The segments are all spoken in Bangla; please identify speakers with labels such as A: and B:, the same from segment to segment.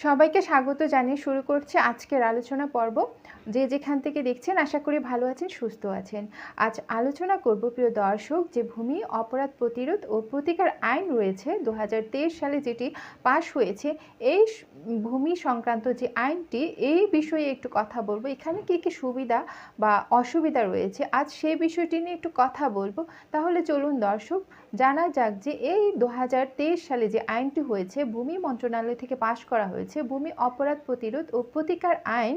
A: সবাইকে স্বাগত জানিয়ে শুরু করছি আজকের আলোচনা পর্ব। যে যেখান থেকে দেখছেন, আশা করি ভালো আছেন, সুস্থ আছেন। আজ আলোচনা করব প্রিয় দর্শক, যে ভূমি, অপরাধ প্রতিরোধ ও প্রতিকার আইন রয়েছে দু হাজার তেইশ সালে যেটি পাশ হয়েছে, এই ভূমি সংক্রান্ত যে আইনটি, এই বিষয়ে একটু কথা বলব। এখানে কী কী সুবিধা বা অসুবিধা রয়েছে, আজ সেই বিষয়টি নিয়ে একটু কথা বলব। তাহলে চলুন দর্শক, জানা যাক যে এই দু হাজার তেইশ সালে যে আইনটি হয়েছে, ভূমি মন্ত্রণালয় থেকে পাশ করা হয়েছে ভূমি অপরাধ প্রতিরোধ ও প্রতিকার আইন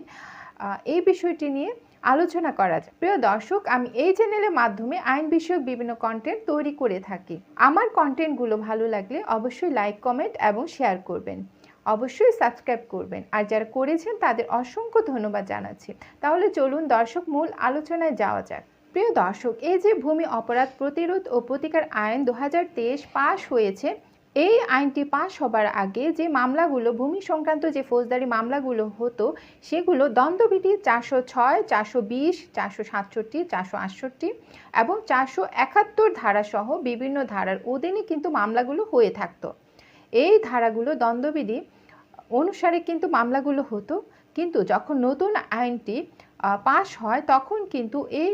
A: এই বিষয়টি নিয়ে আলোচনা করা যায়। প্রিয় দর্শক, আমি এই চ্যানেলের মাধ্যমে আইন বিষয়ক বিভিন্ন কন্টেন্ট তৈরি করে থাকি। আমার কন্টেন্টগুলো ভালো লাগলে অবশ্যই লাইক কমেন্ট এবং শেয়ার করবেন। অবশ্যই সাবস্ক্রাইব করবেন। আর যারা করেছেন, তাদের অসংখ্য ধন্যবাদ জানাচ্ছি। তাহলে চলুন দর্শক, মূল আলোচনায় যাওয়া যাক। প্রিয় দর্শক, এই যে ভূমি অপরাধ প্রতিরোধ ও প্রতিকার আইন দু হাজার তেইশ পাশ হয়েছে এই আইনটি পাশ হবার আগে যে মামলাগুলো, ভূমি সংক্রান্ত যে ফৌজদারি মামলাগুলো হতো, সেগুলো দ্বন্দ্ববিধি চারশো ছয়, চারশো বিশ, চারশো সাতষট্টি, চারশো আটষট্টি এবং চারশো একাত্তর ধারাসহ বিভিন্ন ধারার অধীনে কিন্তু মামলাগুলো হয়ে থাকতো। এই ধারাগুলো দ্বন্দ্ববিধি অনুসারে কিন্তু মামলাগুলো হতো। কিন্তু যখন নতুন আইনটি পাশ হয়, তখন কিন্তু এই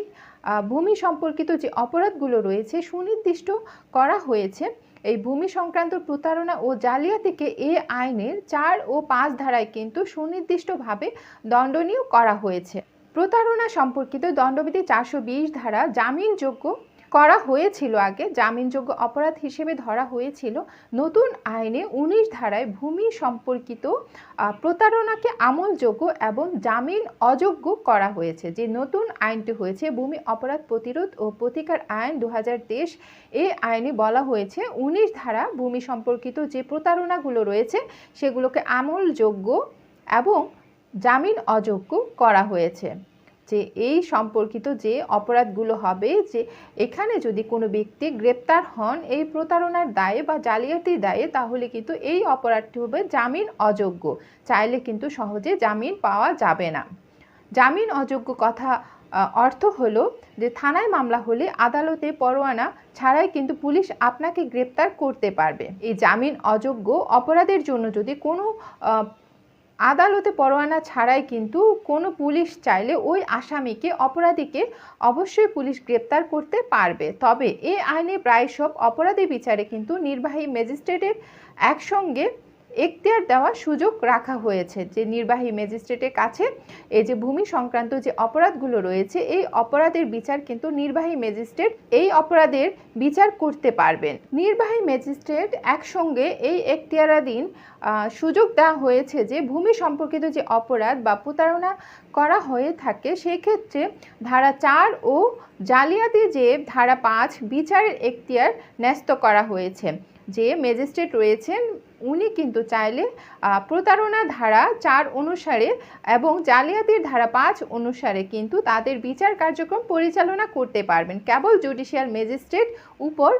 A: ভূমি সম্পর্কিত যে অপরাধগুলো রয়েছে, সুনির্দিষ্ট করা হয়েছে। এই ভূমি সংক্রান্ত প্রতারণা ও জালিয়াতিকে এ আইনের চার ও পাঁচ ধারায় কিন্তু সুনির্দিষ্টভাবে দণ্ডনীয় করা হয়েছে। প্রতারণা সম্পর্কিত দণ্ডবিধি চারশো বিশ ধারা জামিনযোগ্য করা হয়েছিল আগে, জামিনযোগ্য অপরাধ হিসেবে ধরা হয়েছিল। নতুন আইনে উনিশ ধারায় ভূমি সম্পর্কিত প্রতারণাকে আমলযোগ্য এবং জামিন অযোগ্য করা হয়েছে। যে নতুন আইনটি হয়েছে, ভূমি অপরাধ প্রতিরোধ ও প্রতিকার আইন দু এই আইনে বলা হয়েছে উনিশ ধারা ভূমি সম্পর্কিত যে প্রতারণাগুলো রয়েছে, সেগুলোকে আমলযোগ্য এবং জামিন অযোগ্য করা হয়েছে। যে এই সম্পর্কিত যে অপরাধগুলো হবে, যে এখানে যদি কোনো ব্যক্তি গ্রেপ্তার হন এই প্রতারণার দায়ে বা জালিয়াতির দায়ে, তাহলে কিন্তু এই অপরাধটি হবে জামিন অযোগ্য। চাইলে কিন্তু সহজে জামিন পাওয়া যাবে না। জামিন অযোগ্য কথা অর্থ হলো যে থানায় মামলা হলে আদালতে পরোয়ানা ছাড়াই কিন্তু পুলিশ আপনাকে গ্রেপ্তার করতে পারবে। এই জামিন অযোগ্য অপরাধের জন্য যদি কোনো আদালতে পরোয়ানা ছাড়াই কিন্তু কোনো পুলিশ চাইলে ওই আসামিকে অপরাধীকে অবশ্যই পুলিশ গ্রেপ্তার করতে পারবে। তবে এ আইনে প্রায় সব অপরাধী বিচারে কিন্তু নির্বাহী ম্যাজিস্ট্রেটের একসঙ্গে এখতিয়ার দেওয়ার সুযোগ রাখা হয়েছে। যে নির্বাহী ম্যাজিস্ট্রেটের কাছে এই যে ভূমি সংক্রান্ত যে অপরাধগুলো রয়েছে, এই অপরাধের বিচার কিন্তু নির্বাহী ম্যাজিস্ট্রেট এই অপরাধের বিচার করতে পারবেন। নির্বাহী ম্যাজিস্ট্রেট একসঙ্গে এই এখতিয়ারাধীন সুযোগ দেওয়া হয়েছে যে ভূমি সম্পর্কিত যে অপরাধ বা প্রতারণা করা হয়ে থাকে সেক্ষেত্রে ধারা চার ও জালিয়াতি যে ধারা পাঁচ বিচারের এখতিয়ার ন্যস্ত করা হয়েছে। যে ম্যাজিস্ট্রেট রয়েছেন উনি কিন্তু চাইলে প্রতারণা ধারা চার অনুসারে এবং জালিয়াতির ধারা পাঁচ অনুসারে কিন্তু তাদের বিচার কার্যক্রম পরিচালনা করতে পারবেন। কেবল জুডিশিয়াল ম্যাজিস্ট্রেট উপর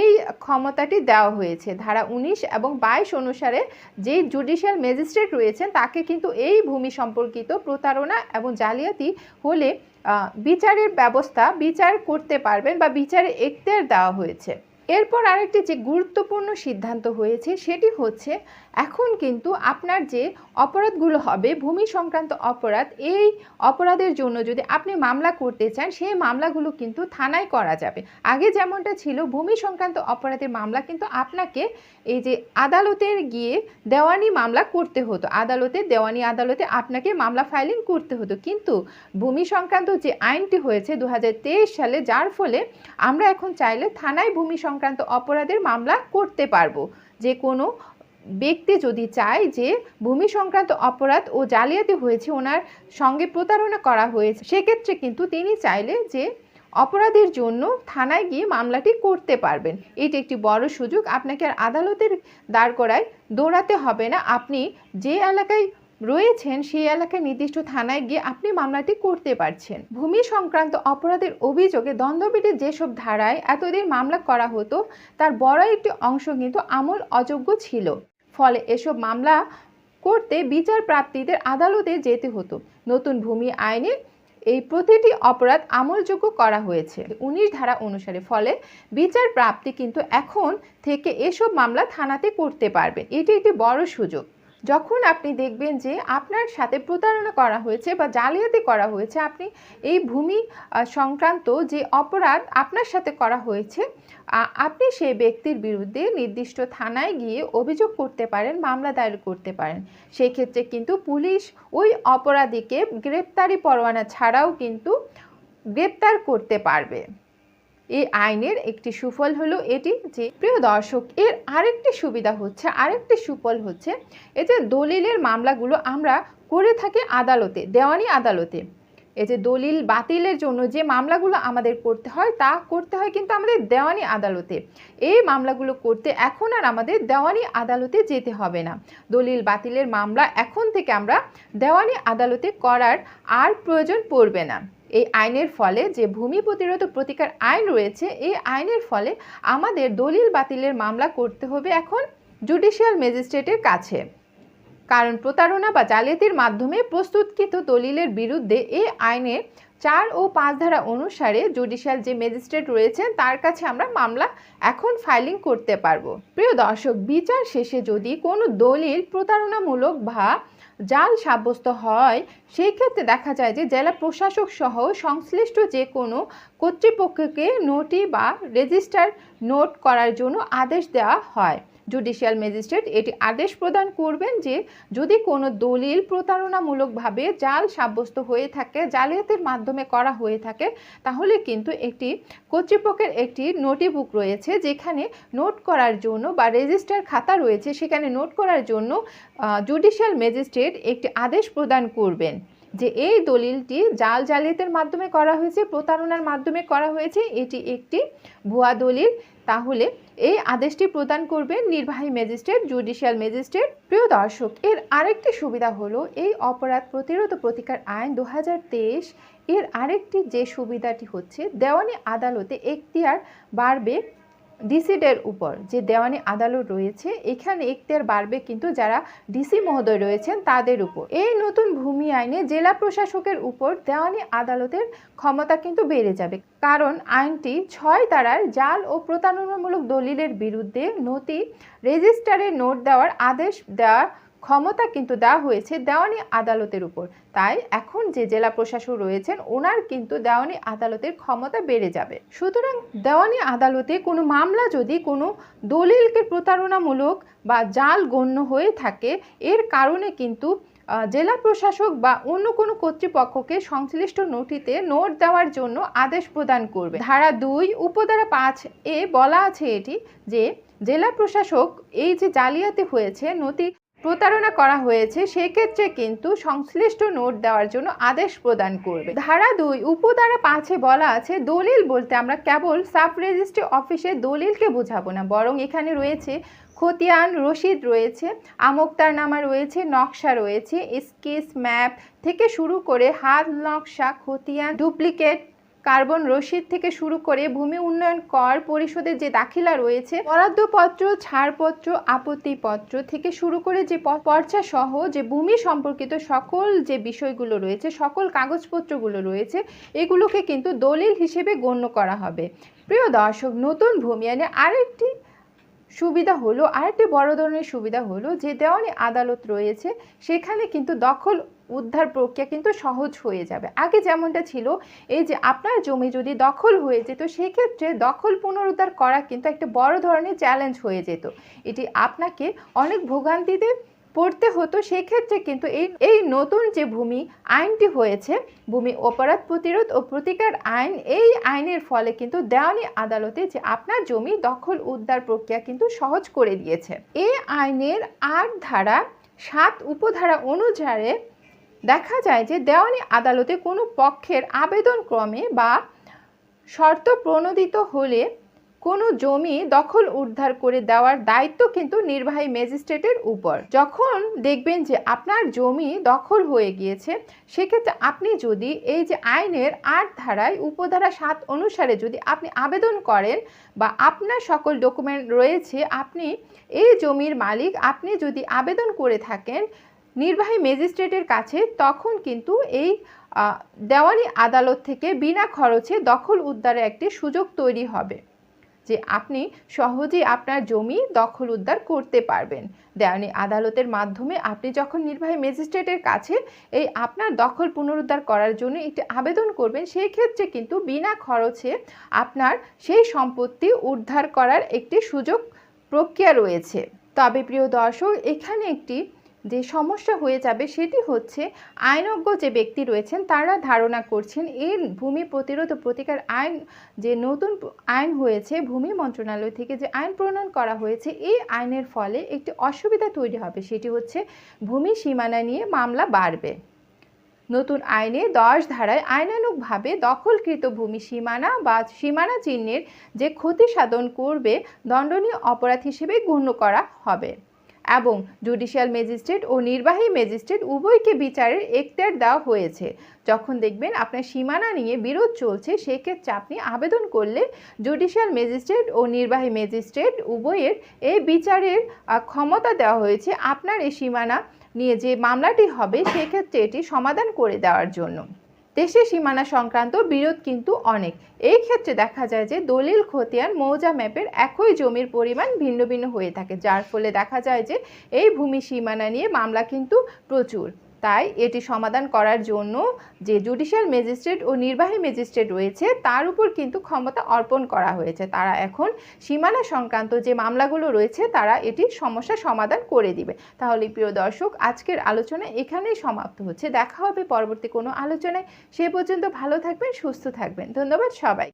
A: এই ক্ষমতাটি দেওয়া হয়েছে। ধারা উনিশ এবং বাইশ অনুসারে যেই জুডিশিয়াল ম্যাজিস্ট্রেট রয়েছেন, তাকে কিন্তু এই ভূমি সম্পর্কিত প্রতারণা এবং জালিয়াতি হলে বিচারের ব্যবস্থা, বিচার করতে পারবেন বা বিচারে এখতিয়ার দেওয়া হয়েছে। এরপর আরেকটি যে গুরুত্বপূর্ণ সিদ্ধান্ত হয়েছে সেটি হচ্ছে এখন কিন্তু আপনার যে অপরাধগুলো হবে, ভূমি সংক্রান্ত অপরাধ, এই অপরাধের জন্য যদি আপনি মামলা করতে চান, সেই মামলাগুলো কিন্তু থানায় করা যাবে। আগে যেমনটা ছিল, ভূমি সংক্রান্ত অপরাধের মামলা কিন্তু আপনাকে এই যে আদালতের গিয়ে দেওয়ানি মামলা করতে হতো। আদালতে, দেওয়ানি আদালতে আপনাকে মামলা ফাইলিং করতে হতো। কিন্তু ভূমি সংক্রান্ত যে আইনটি হয়েছে দু হাজার তেইশ সালে, যার ফলে আমরা এখন চাইলে থানায় ভূমি সংক্রান্ত অপরাধের মামলা করতে পারব। যে কোনো ব্যক্তি যদি চায় যে ভূমি সংক্রান্ত অপরাধ ও জালিয়াতি হয়েছে, ওনার সঙ্গে প্রতারণা করা হয়েছে, সেক্ষেত্রে কিন্তু তিনি চাইলে যে অপরাধের জন্য থানায় গিয়ে মামলাটি করতে পারবেন। এটি একটি বড় সুযোগ, আপনাকে আর আদালতের দাঁড় করায় দৌড়াতে হবে না। আপনি যে এলাকায় রয়েছেন, সেই এলাকায় নির্দিষ্ট থানায় গিয়ে আপনি মামলাটি করতে পারছেন। ভূমি সংক্রান্ত অপরাধের অভিযোগে দ্বন্দ্ববিধির যেসব ধারায় এতদিন মামলা করা হতো, তার বড় একটি অংশ কিন্তু আমল অযোগ্য ছিল। ফলে এসব মামলা করতে বিচার প্রাপ্তিদের আদালতে যেতে হতো। নতুন ভূমি আইনে এই প্রতিটি অপরাধ আমলযোগ্য করা হয়েছে। উনিশ ধারা অনুসারে, ফলে বিচার প্রাপ্তি কিন্তু এখন থেকে এসব মামলা থানাতে করতে পারবে। এটি একটি বড় সুযোগ। যখন আপনি দেখবেন যে আপনার সাথে প্রতারণা করা হয়েছে বা জালিয়াতি করা হয়েছে, আপনি এই ভূমি সংক্রান্ত যে অপরাধ আপনার সাথে করা হয়েছে আপনি সেই ব্যক্তির বিরুদ্ধে নির্দিষ্ট থানায় গিয়ে অভিযোগ করতে পারেন, মামলা দায়ের করতে পারেন। সেই ক্ষেত্রে কিন্তু পুলিশ ওই অপরাধীকে গ্রেপ্তারি পরোয়ানা ছাড়াও কিন্তু গ্রেপ্তার করতে পারবে। এই আইনের একটি সুফল হলো এটি যে, প্রিয় দর্শক, এর আরেকটি সুবিধা হচ্ছে, আরেকটি সুফল হচ্ছে এতে দলিলের মামলাগুলো আমরা করে থাকি আদালতে, দেওয়ানি আদালতে। এই যে দলিল বাতিলের জন্য যে মামলাগুলো আমাদের করতে হয়, তা করতে হয় কিন্তু আমাদের দেওয়ানি আদালতে। এই মামলাগুলো করতে এখন আর আমাদের দেওয়ানি আদালতে যেতে হবে না। দলিল বাতিলের মামলা এখন থেকে আমরা দেওয়ানি আদালতে করার আর প্রয়োজন পড়বে না। এই আইনের ফলে যে ভূমি প্রতিরোধ প্রতিকার আইন রয়েছে, এই আইনের ফলে আমাদের দলিল বাতিলের মামলা করতে হবে এখন জুডিশিয়াল ম্যাজিস্ট্রেটের কাছে। কারণ প্রতারণা বা জালিয়াতির মাধ্যমে প্রস্তুতকৃত দলিলের বিরুদ্ধে এ আইনের চার ও পাঁচ ধারা অনুসারে জুডিশিয়াল যে ম্যাজিস্ট্রেট রয়েছেন, তার কাছে আমরা মামলা এখন ফাইলিং করতে পারব। প্রিয় দর্শক, বিচার শেষে যদি কোনো দলিল প্রতারণামূলক বা জাল সাব্যস্ত হয় সেই ক্ষেত্রে দেখা যায় যে জেলা প্রশাসক সহ সংশ্লিষ্ট যে কোনো কর্তৃপক্ষকে নোটি বা রেজিস্টার নোট করার জন্য আদেশ দেওয়া হয়। জুডিশিয়াল ম্যাজিস্ট্রেট এটি আদেশ প্রদান করবেন যে যদি কোনো দলিল প্রতারণামূলকভাবে জাল সাব্যস্ত হয়ে থাকে, জালিয়াতির মাধ্যমে করা হয়ে থাকে, তাহলে কিন্তু একটি কর্তৃপক্ষের একটি নোটি বুক রয়েছে যেখানে নোট করার জন্য বা রেজিস্টার খাতা রয়েছে সেখানে নোট করার জন্য জুডিশিয়াল ম্যাজিস্ট্রেট একটি আদেশ প্রদান করবেন। যে এই দলিলটি জাল জালিয়াতের মাধ্যমে করা হয়েছে, প্রতারণার মাধ্যমে করা হয়েছে, এটি একটি ভুয়া দলিল। তাহলে এই আদেশটি প্রদান করবেন নির্বাহী ম্যাজিস্ট্রেট, জুডিশিয়াল ম্যাজিস্ট্রেট, প্রিয় দর্শক। এর আরেকটি সুবিধা হলো এই অপরাধ প্রতিরোধ প্রতিকার আইন দু হাজার তেইশ, এর আরেকটি যে সুবিধাটি হচ্ছে, দেওয়ানি আদালতে এখতিয়ার বাড়বে ডিসিডের উপর যে দেওয়ানি আদালত রয়েছে, এখানে ইখতিয়ার বাড়বে কিন্তু যারা ডিসি মহোদয় রয়েছেন তাদের উপর। এই নতুন ভূমি আইনে জেলা প্রশাসকের উপর দেওয়ানি আদালতের ক্ষমতা কিন্তু বেড়ে যাবে। কারণ আইনটি ছয় ধারার জাল ও প্রতারণামূলক দলিলের বিরুদ্ধে নথি রেজিস্টারে নোট দেওয়ার আদেশ দেওয়ার ক্ষমতা কিন্তু দেওয়া হয়েছে দেওয়ানি আদালতের উপর। তাই এখন যে জেলা প্রশাসক রয়েছেন, ওনার কিন্তু দেওয়ানি আদালতের ক্ষমতা বেড়ে যাবে। সুতরাং দেওয়ানি আদালতে কোনো মামলা যদি কোনো দলিলকে প্রতারণামূলক বা জাল গণ্য হয়ে থাকে, এর কারণে কিন্তু জেলা প্রশাসক বা অন্য কোনো কর্তৃপক্ষকে সংশ্লিষ্ট নোটিতে নোট দেওয়ার জন্য আদেশ প্রদান করবে। ধারা দুই উপধারা পাঁচ এ বলা আছে এটি যে, জেলা প্রশাসক এই যে জালিয়াতি হয়েছে, নথি প্রতারণা করা হয়েছে, সেক্ষেত্রে কিন্তু সংশ্লিষ্ট নোট দেওয়ার জন্য আদেশ প্রদান করবে। ধারা দুই উপধারা পাঁচে বলা আছে, দলিল বলতে আমরা কেবল সাব রেজিস্ট্রি অফিসের দলিলকে বোঝাবো না, বরং এখানে রয়েছে খতিয়ান, রশিদ রয়েছে, আমোক্তার নামা রয়েছে, নকশা রয়েছে, স্কেচ, ম্যাপ থেকে শুরু করে হাত, নকশা, খতিয়ান, ডুপ্লিকেট কার্বন রসিদ থেকে শুরু করে ভূমি উন্নয়ন কর পরিষদের যে দাখিলা রয়েছে, বরাদ্দপত্র, ছাড়পত্র, আপত্তিপত্র থেকে শুরু করে যে পর্চা সহ যে ভূমি সম্পর্কিত সকল যে বিষয়গুলো রয়েছে, সকল কাগজপত্রগুলো রয়েছে, এগুলোকে কিন্তু দলিল হিসেবে গণ্য করা হবে। প্রিয় দর্শক, নতুন ভূমি আনে আরেকটি সুবিধা হলো, আরেকটি বড় ধরনের সুবিধা হলো যে দেওয়ানি আদালত রয়েছে, সেখানে কিন্তু দখল উদ্ধার প্রক্রিয়া কিন্তু সহজ হয়ে যাবে। আগে যেমনটা ছিল, এই যে আপনার জমি যদি দখল হয়ে যেত, সেক্ষেত্রে দখল পুনরুদ্ধার করা কিন্তু একটা বড় ধরনের চ্যালেঞ্জ হয়ে যেত। এটি আপনাকে অনেক ভোগান্তিতে পড়তে হতো, সেক্ষেত্রে কিন্তু এই এই নতুন যে ভূমি আইনটি হয়েছে, ভূমি অপরাধ প্রতিরোধ ও প্রতিকার আইন, এই আইনের ফলে কিন্তু দেওয়ানি আদালতে যে আপনার জমি দখল উদ্ধার প্রক্রিয়া কিন্তু সহজ করে দিয়েছে। এই আইনের আট ধারা, সাত উপধারা অনুসারে দেখা যায় যে দেওয়ানি আদালতে কোনো পক্ষের আবেদন ক্রমে বা শর্ত প্রণোদিত হলে কোনো জমি দখল উদ্ধার করে দেওয়ার দায়িত্ব কিন্তু নির্বাহী ম্যাজিস্ট্রেটের উপর। যখন দেখবেন যে আপনার জমি দখল হয়ে গিয়েছে, সেক্ষেত্রে আপনি যদি এই যে আইনের আট ধারায় উপধারা সাত অনুসারে যদি আপনি আবেদন করেন বা আপনার সকল ডকুমেন্ট রয়েছে, আপনি এই জমির মালিক, আপনি যদি আবেদন করে থাকেন নির্বাহী ম্যাজিস্ট্রেটের কাছে, তখন কিন্তু এই দেওয়ানি আদালত থেকে বিনা খরচে দখল উদ্ধারে একটি সুযোগ তৈরি হবে। যে আপনি সহজেই আপনার জমি দখল উদ্ধার করতে পারবেন। দেওয়ানি আদালতের মাধ্যমে আপনি যখন নির্বাহী ম্যাজিস্ট্রেটের কাছে এই আপনার দখল পুনরুদ্ধার করার জন্য একটি আবেদন করবেন সেই ক্ষেত্রে কিন্তু বিনা খরচে আপনার সেই সম্পত্তি উদ্ধার করার একটি সুযোগ প্রক্রিয়া রয়েছে। তবে প্রিয় দর্শক, এখানে একটি যে সমস্যা হয়ে যাবে সেটি হচ্ছে আইনজ্ঞ যে ব্যক্তি রয়েছেন, তারা ধারণা করছেন এই ভূমি প্রতিরোধ প্রতিকার আইন যে নতুন আইন হয়েছে, ভূমি মন্ত্রণালয় থেকে যে আইন প্রণয়ন করা হয়েছে, এই আইনের ফলে একটি অসুবিধা তৈরি হবে। সেটি হচ্ছে ভূমি সীমানা নিয়ে মামলা বাড়বে। নতুন আইনে দশ ধারায় আইনানুগভাবে দখলকৃত ভূমি সীমানা বা সীমানা চিহ্নের যে ক্ষতি সাধন করবে, দণ্ডনীয় অপরাধ হিসেবে গণ্য করা হবে। এবং জুডিশিয়াল ম্যাজিস্ট্রেট ও নির্বাহী ম্যাজিস্ট্রেট উভয়কে বিচারের এখতিয়ার দেওয়া হয়েছে। যখন দেখবেন আপনার সীমানা নিয়ে বিরোধ চলছে, সেক্ষেত্রে আপনি আবেদন করলে জুডিশিয়াল ম্যাজিস্ট্রেট ও নির্বাহী ম্যাজিস্ট্রেট উভয়ের এই বিচারের ক্ষমতা দেওয়া হয়েছে আপনার এই সীমানা নিয়ে যে মামলাটি হবে, সেক্ষেত্রে এটি সমাধান করে দেওয়ার জন্য। দেশের সীমানা সংক্রান্ত বিরোধ কিন্তু অনেক। এই ক্ষেত্রে দেখা যায় যে দলিল খতিয়ান মৌজা ম্যাপের একই জমির পরিমাণ ভিন্ন ভিন্ন হয়ে থাকে, যার ফলে দেখা যায় যে এই ভূমি সীমানা নিয়ে মামলা কিন্তু প্রচুর। তাই এটি সমাধান করার জন্য যে জুডিশিয়াল ম্যাজিস্ট্রেট ও নির্বাহী ম্যাজিস্ট্রেট রয়েছে, তার উপর কিন্তু ক্ষমতা অর্পণ করা হয়েছে। তারা এখন সীমানা সংক্রান্ত যে মামলাগুলো রয়েছে, তারা এটি সমস্যা সমাধান করে দিবে। তাহলে প্রিয় দর্শক, আজকের আলোচনা এখানেই সমাপ্ত হচ্ছে। দেখা হবে পরবর্তী কোনো আলোচনায়। সে পর্যন্ত ভালো থাকবেন, সুস্থ থাকবেন। ধন্যবাদ সবাই